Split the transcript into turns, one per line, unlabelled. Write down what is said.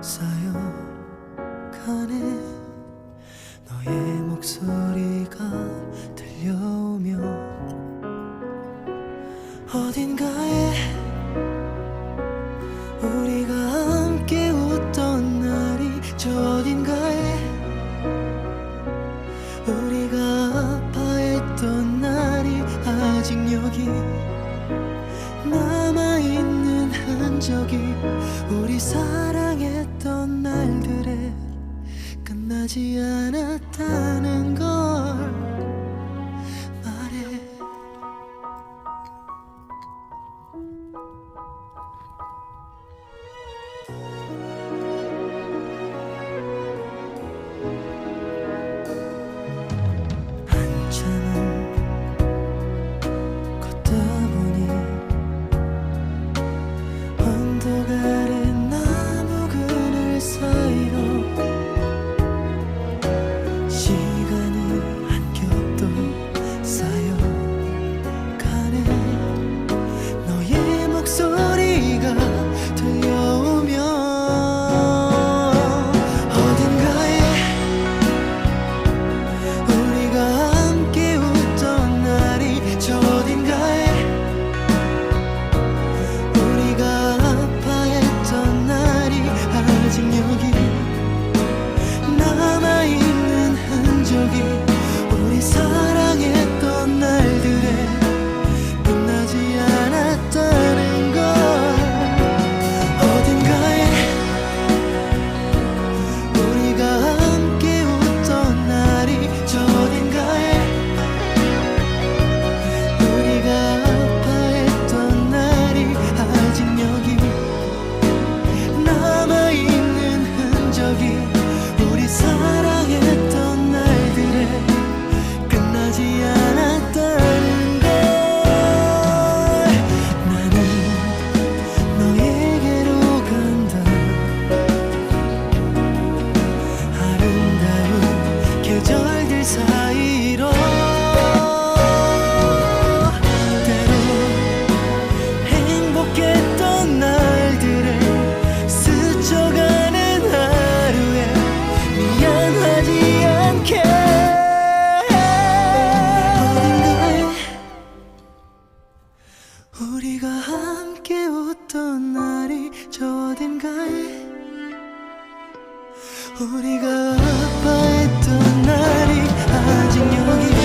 쌓여가네. 너의 목소리가 들려오며 어딘가에 우리가 함께 웃던 날이 저 어딘가에 우리가 아파했던 날이 아직 여기 흔적이 우리 사랑했던 날들에 끝나지 않았다는 걸 together. 흔 사이로 때로 행복했던 날들을 스쳐가는 하루에 미안하지 않게. 어딘가에 우리가 함께 웃던 날이 저 어딘가에. 우리가 아파했던 아직 여기